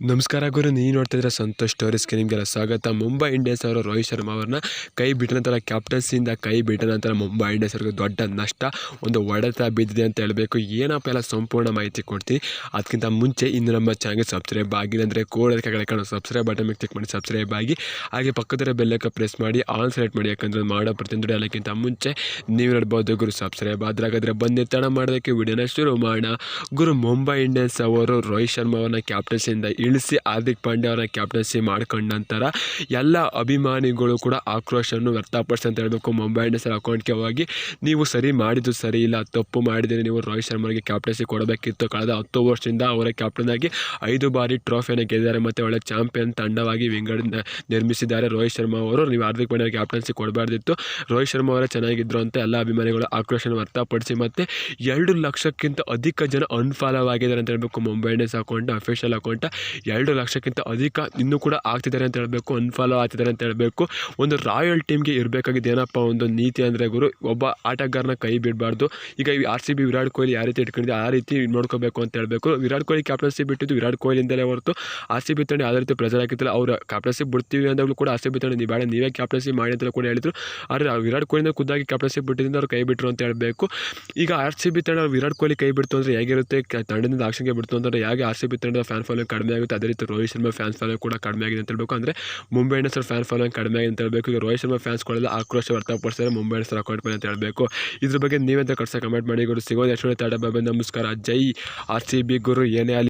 ನಮಸ್ಕಾರ ಗುರು, ನೀವು ನೋಡ್ತಾ ಇದ್ರೆ ಸಂತೋಷ್ ಸ್ಟೋರೀಸ್ಗೆ ನಿಮಗೆಲ್ಲ ಸ್ವಾಗತ. ಮುಂಬೈ ಇಂಡಿಯನ್ಸ್ ಅವರು ರೋಹಿತ್ ಶರ್ಮಾ ಅವ್ರನ್ನ ಕೈ ಬಿಟ್ಟ ನಂತರ ಕ್ಯಾಪ್ಟನ್ಸಿಯಿಂದ ಕೈ ಬಿಟ್ಟ ನಂತರ ಮುಂಬೈ ಇಂಡಿಯನ್ಸ್ ಅವ್ರಿಗೆ ದೊಡ್ಡ ನಷ್ಟ, ಒಂದು ಒಡೆತ ಬಿದ್ದಿದೆ ಅಂತ ಹೇಳಬೇಕು. ಏನಪ್ಪ ಎಲ್ಲ ಸಂಪೂರ್ಣ ಮಾಹಿತಿ ಕೊಡ್ತೀನಿ ಅದಕ್ಕಿಂತ ಮುಂಚೆ ಇನ್ನು ನಮ್ಮ ಚಾನಲ್ ಸಬ್ಸ್ಕ್ರೈಬ್ ಆಗಿದೆ ಅಂದರೆ ಕೋಡ್ ಕೆಳಗಡೆ ಸಬ್ಸ್ಕ್ರೈಬ್ ಬಟನ್ ಮೇಲೆ ಕ್ಲಿಕ್ ಮಾಡಿ ಸಬ್ಸ್ಕ್ರೈಬ್ ಆಗಿ, ಹಾಗೆ ಪಕ್ಕದ ಬೆಲ್ಲಕ್ಕೆ ಪ್ರೆಸ್ ಮಾಡಿ ಆನ್ ಸೆಲೆಕ್ಟ್ ಮಾಡಿ, ಯಾಕಂದ್ರೆ ಮಾಡೋ ಪ್ರತಿಯೊಂದು ಅದಕ್ಕಿಂತ ಮುಂಚೆ ನೀವು ನೋಡ್ಬೋದು ಗುರು ಸಬ್ಸ್ಕ್ರೈಬ್ ಆದ್ರಾಗಾದ್ರೆ ಬಂದು ತಡ ಮಾಡೋದಕ್ಕೆ ವಿಡಿಯೋನ ಶುರು ಮಾಡೋಣ. ಗುರು, ಮುಂಬೈ ಇಂಡಿಯನ್ಸ್ ಅವರು ರೋಹಿತ್ ಶರ್ಮಾ ಅವರನ್ನ ಕ್ಯಾಪ್ಟನ್ಸಿಯಿಂದ ಇಳಿಸಿ ಹಾರ್ದಿಕ್ ಪಾಂಡ್ಯ ಅವರ ಕ್ಯಾಪ್ಟನ್ಸಿ ಮಾಡ್ಕೊಂಡ ನಂತರ ಎಲ್ಲ ಅಭಿಮಾನಿಗಳು ಕೂಡ ಆಕ್ರೋಶವನ್ನು ವ್ಯಕ್ತಪಡಿಸಿ ಅಂತ ಹೇಳಬೇಕು. ಮುಂಬೈ ಇಂಡಿಯನ್ಸ್ ಅಕೌಂಟ್ಗೆ ಹೋಗಿ, ನೀವು ಸರಿ ಮಾಡಿದ್ದು ಸರಿ ಇಲ್ಲ, ತಪ್ಪು ಮಾಡಿದರೆ ನೀವು ರೋಹಿತ್ ಶರ್ಮಾಗೆ ಕ್ಯಾಪ್ಟನ್ಸಿ ಕೊಡಬೇಕಿತ್ತು. ಕಳೆದ ಹತ್ತು ವರ್ಷದಿಂದ ಅವರ ಕ್ಯಾಪ್ಟನ್ ಆಗಿ ಐದು ಬಾರಿ ಟ್ರೋಫಿಯನ್ನು ಗೆದ್ದಿದ್ದಾರೆ ಮತ್ತು ಒಳ್ಳೆ ಚಾಂಪಿಯನ್ ತಂಡವಾಗಿ ವಿಂಗಡ ನಿರ್ಮಿಸಿದ್ದಾರೆ ರೋಹಿತ್ ಶರ್ಮಾ ಅವರು. ನೀವು ಹಾರ್ದಿಕ್ ಪಾಂಡ್ಯ ಕ್ಯಾಪ್ಟನ್ಸಿ ಕೊಡಬಾರ್ದಿತ್ತು. ರೋಹಿತ್ ಶರ್ಮಾ ಅವರೇ ಚೆನ್ನಾಗಿದ್ದರು ಅಂತ ಎಲ್ಲ ಅಭಿಮಾನಿಗಳು ಆಕ್ರೋಶವನ್ನು ವ್ಯಕ್ತಪಡಿಸಿ ಮತ್ತು ಎರಡು ಲಕ್ಷಕ್ಕಿಂತ ಅಧಿಕ ಜನ ಅನ್ಫಾಲೋ ಆಗಿದ್ದಾರೆ ಅಂತ ಹೇಳಬೇಕು. Mumbai Indians account official account ಎರಡು ಲಕ್ಷಕ್ಕಿಂತ ಅಧಿಕ ಇನ್ನೂ ಕೂಡ ಆಗ್ತಿದ್ದಾರೆ ಅಂತ ಹೇಳಬೇಕು ಅನ್ಫಾಲೋ ಆಗ್ತಿದ್ದಾರೆ ಅಂತ ಹೇಳಬೇಕು. ಒಂದು ರಾಯಲ್ ಟೀಮ್ಗೆ ಇರಬೇಕಾಗಿದ್ದು ಏನಪ್ಪ ಒಂದು ನೀತಿ ಅಂದರೆ ಗುರು, ಒಬ್ಬ ಆಟಗಾರನ ಕೈ ಬಿಡಬಾರ್ದು. ಈಗ R C B Virat Kohli ಯಾವ ರೀತಿ ಇಟ್ಕೊಂಡಿದೆ ಆ ರೀತಿ ನೋಡ್ಕೋಬೇಕು ಅಂತ ಹೇಳಬೇಕು. ವಿರಾಟ್ ಕೊಹ್ಲಿ ಕ್ಯಾಪ್ಟನ್ಸಿ ಬಿಟ್ಟಿದ್ದು ವಿರಾಟ್ ಕೊಹ್ಲಿಯಿಂದಲೇ ಹೊರತು ಆರ್ ಸಿ ಬಿ ತಂಡ ಯಾವುದೇ ರೀತಿ ಪ್ರೆಸರ್ ಹಾಕಿತ್ತಿಲ್ಲ, ಅವರು ಕ್ಯಾಪ್ಟನ್ಸಿ ಬಿಡ್ತೀವಿ ಅಂದಾಗಲೂ ಕೂಡ ಆರ್ ಸಿ ಬಿ ತಂಡ ನೀವು ಬೇಡ ನೀವೇ ಕ್ಯಾಪ್ಟನ್ಸಿ ಮಾಡಿ ಅಂತ ಕೂಡ ಹೇಳಿದ್ರು. ಆದರೆ ವಿರಾಟ್ ಕೊಹ್ಲಿನ ಖುದ್ದಾಗಿ ಕ್ಯಾಪ್ಟನ್ಸಿ ಬಿಟ್ಟಿದ್ದರಿಂದ ಅವ್ರು ಕೈ ಬಿಟ್ಟರು ಅಂತ ಹೇಳಬೇಕು. ಈಗ ಆರ್ ಸಿ ಬಿ ತಂಡ ವಿರಾಟ್ ಕೊಹ್ಲಿ ಕೈ ಬಿಡ್ತು ಅಂದರೆ ಹೇಗಿರುತ್ತೆ? ತಂಡದಿಂದ ಆಕ್ಷನ್ಗೆ ಬಿಡ್ತು ಅಂದರೆ ಹೇಗೆ ಆರ್ ಸಿ ಬಿ ತಂಡದ ಫ್ಯಾನ್ ಫಾಲೋಯಿಂಗ್ ಕಡಿಮೆ ಅದೇ ರೀತಿ ರೋಹಿತ್ ಶರ್ಮಾ ಫ್ಯಾನ್ಸ್ ಫಾಲೋಯಿಂಗ್ ಕೂಡ ಕಡಿಮೆ ಆಗಿದೆ ಅಂತ ಹೇಳ್ಬೇಕು. ಅಂದರೆ ಮುಂಬೈ ಇಂಡಿಯನ್ಸ್ ಫ್ಯಾನ್ ಫಾಲೋಯಿಂಗ್ ಕಡಿಮೆ ಆಗಿದೆ ಅಂತ ಹೇಳಬೇಕು. ಈಗ ರೋಹಿತ್ ಶರ್ಮಾ ಫ್ಯಾನ್ಸ್ಗಳೆಲ್ಲ ಆಕ್ರೋಶ ವ್ಯಕ್ತಪಡಿಸ್ತಾರೆ. ಮುಂಬೈ ಇಂಡಿಯನ್ಸ್ ಅಕೌಂಟ್ ಮೇಲೆ ಅಂತ ಹೇಳಬೇಕು. ಇದ್ರ ಬಗ್ಗೆ ನೀವೆಂತ ಕಟ್ಸ ಕಮೆಂಟ್ ಮಾಡಿ. ಗುರು ಸಿಗೋದು ಎಷ್ಟು ತಡ. ಬಾಬೆ ನಮಸ್ಕಾರ. ಜೈ ಆರ್ ಸಿ ಬಿ ಗುರು. ಏನೇ ಆಗಲಿ.